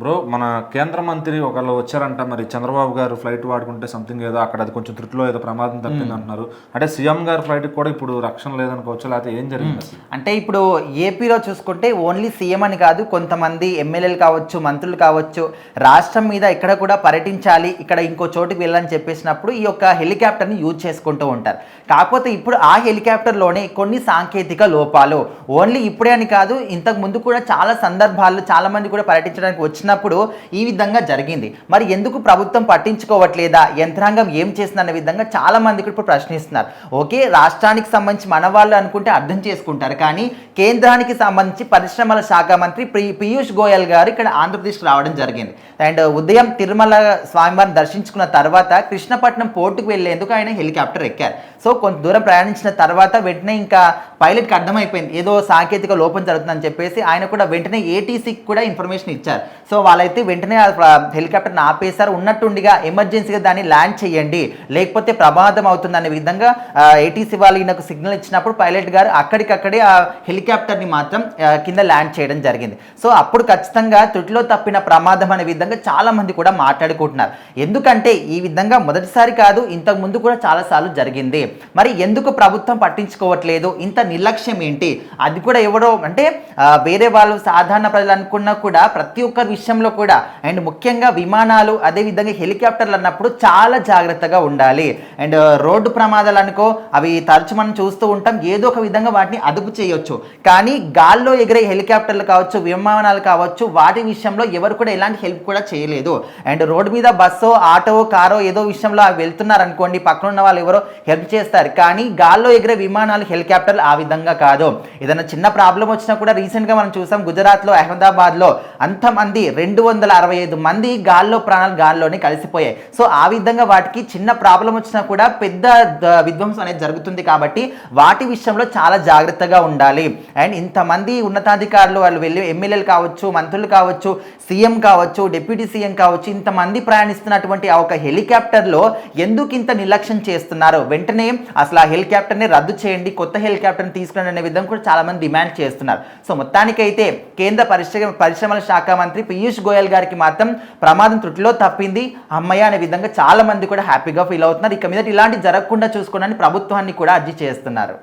Bro మన కేంద్ర మంత్రి ఒకళ్ళు వచ్చారంట మరి. చంద్రబాబు గారు ఫ్లైట్ వాడుకుంటే సంథింగ్ ఏదో అక్కడ అది కొంచెం త్రుట్లో ఏదో ప్రమాదం తప్పింది అంటున్నారు. అంటే సీఎం గారి ఫ్లైట్ కూడా ఇప్పుడు రక్షణ లేదనుకోవచ్చు లేకపోతే ఏం జరిగింది అసలు? అంటే ఇప్పుడు ఏపీలో చూసుకుంటే ఓన్లీ సీఎం అని కాదు కొంతమంది ఎమ్మెల్యేలు కావచ్చు మంత్రులు కావచ్చు రాష్ట్రం మీద ఇక్కడ కూడా పర్యటించాలి ఇక్కడ ఇంకో చోటుకి వెళ్ళని చెప్పేసినప్పుడు ఈ యొక్క హెలికాప్టర్ని యూజ్ చేసుకుంటూ ఉంటారు. కాకపోతే ఇప్పుడు ఆ హెలికాప్టర్లోనే కొన్ని సాంకేతిక లోపాలు. ఓన్లీ ఇప్పుడే అని కాదు ఇంతకు ముందు కూడా చాలా సందర్భాల్లో చాలా మంది కూడా పర్యటించడానికి వచ్చినప్పుడు ఈ విధంగా జరిగింది. మరి ఎందుకు ప్రభుత్వం పట్టించుకోవట్లేదా? యంత్రాంగం ఏం చేసిందన్న విధంగా చాలా మంది ఇప్పుడు ప్రశ్నిస్తున్నారు. ఓకే రాష్ట్రానికి సంబంధించి మన వాళ్ళు అనుకుంటే అర్థం చేసుకుంటారు. కానీ కేంద్రానికి సంబంధించి పరిశ్రమల శాఖ మంత్రి పీయూష్ గోయల్ గారు ఇక్కడ ఆంధ్రప్రదేశ్కి రావడం జరిగింది. అండ్ ఉదయం తిరుమల స్వామివారిని దర్శించుకున్న తర్వాత కృష్ణపట్నం పోర్టుకు వెళ్ళేందుకు ఆయన హెలికాప్టర్ ఎక్కారు. సో కొంత దూరం ప్రయాణించిన తర్వాత వెంటనే ఇంకా పైలట్కి అర్థమైపోయింది. ఏదో సాంకేతిక లోపం జరుగుతుందని చెప్పేసి ఆయన కూడా వెంటనే ఏటీసీకి కూడా ఇన్ఫర్మేషన్ ఇచ్చారు. సో వాళ్ళైతే వెంటనే ఆ హెలికాప్టర్ని ఆపేశారు. ఉన్నట్టుండిగా ఎమర్జెన్సీగా దాన్ని ల్యాండ్ చేయండి. లేకపోతే ప్రమాదం అవుతుంది అనే విధంగా ఏటీసీ వాళ్ళు ఈయనకు సిగ్నల్ ఇచ్చినప్పుడు పైలట్ గారు అక్కడికక్కడే ఆ హెలికాప్టర్ని మాత్రం కింద ల్యాండ్ చేయడం జరిగింది. సో అప్పుడు ఖచ్చితంగా తుటిలో తప్పిన ప్రమాదం అనే విధంగా చాలా మంది కూడా మాట్లాడుకుంటున్నారు. ఎందుకంటే ఈ విధంగా మొదటిసారి కాదు ఇంతకు ముందు కూడా చాలాసార్లు జరిగింది. మరి ఎందుకు ప్రభుత్వం పట్టించుకోవట్లేదు? ఇంత నిర్లక్ష్యం ఏంటి? అది కూడా ఎవరో అంటే వేరే వాళ్ళు సాధారణ ప్రజలు అనుకున్నా కూడా ప్రతి ఒక్కరి విషయంలో కూడా అండ్ ముఖ్యంగా విమానాలు అదేవిధంగా హెలికాప్టర్లు అన్నప్పుడు చాలా జాగ్రత్తగా ఉండాలి. అండ్ రోడ్డు ప్రమాదాలు అనుకో అవి తరచు మనం చూస్తూ ఉంటాం ఏదో ఒక విధంగా వాటిని అదుపు చేయొచ్చు. కానీ గాల్లో ఎగిరే హెలికాప్టర్లు కావచ్చు విమానాలు కావచ్చు వాటి విషయంలో ఎవరు కూడా ఎలాంటి హెల్ప్ కూడా చేయలేదు. అండ్ రోడ్డు మీద బస్సో ఆటో కారో ఏదో విషయంలో వెళ్తున్నారు అనుకోండి పక్కన ఉన్న వాళ్ళు ఎవరో హెల్ప్ చేస్తారు. కానీ గాల్లో ఎగిరే విమానాలు హెలికాప్టర్లు ఆ విధంగా కాదు. ఏదైనా చిన్న ప్రాబ్లం వచ్చినా కూడా రీసెంట్గా మనం చూసాం గుజరాత్లో అహ్మదాబాద్లో అంతమంది రెండు వందల అరవై ఐదు మంది గాల్లో ప్రాణాలు గాల్లోనే కలిసిపోయాయి. సో ఆ విధంగా వాటికి చిన్న ప్రాబ్లం వచ్చినా కూడా పెద్ద విధ్వంసం అనేది జరుగుతుంది కాబట్టి వాటి విషయంలో చాలా జాగ్రత్తగా ఉండాలి. అండ్ ఇంతమంది ఉన్నతాధికారులు వాళ్ళు వెళ్ళి ఎమ్మెల్యేలు కావచ్చు మంత్రులు కావచ్చు సీఎం కావచ్చు డిప్యూటీ సీఎం కావచ్చు ఇంతమంది ప్రయాణిస్తున్నటువంటి ఆ ఒక హెలికాప్టర్లో ఎందుకు ఇంత నిర్లక్ష్యం చేస్తున్నారు? వెంటనే అసలు ఆ హెలికాప్టర్ని రద్దు చేయండి కొత్త హెలికాప్టర్ చట్టం తీసుకురండి అనే విధంగా కూడా చాలామంది డిమాండ్ చేస్తున్నారు. సో మొత్తానికైతే కేంద్ర పరిశ్రమ పరిశ్రమల శాఖ మంత్రి పీయూష్ గోయల్ గారికి మాత్రం ప్రమాదం త్రుటిలో తప్పింది. అమ్మయ్య అనే విధంగా చాలా మంది కూడా హ్యాపీగా ఫీల్ అవుతున్నారు. ఇక మీద ఇలాంటి జరగకుండా చూసుకోవడానికి ప్రభుత్వాన్ని కూడా అర్జీ చేస్తున్నారు.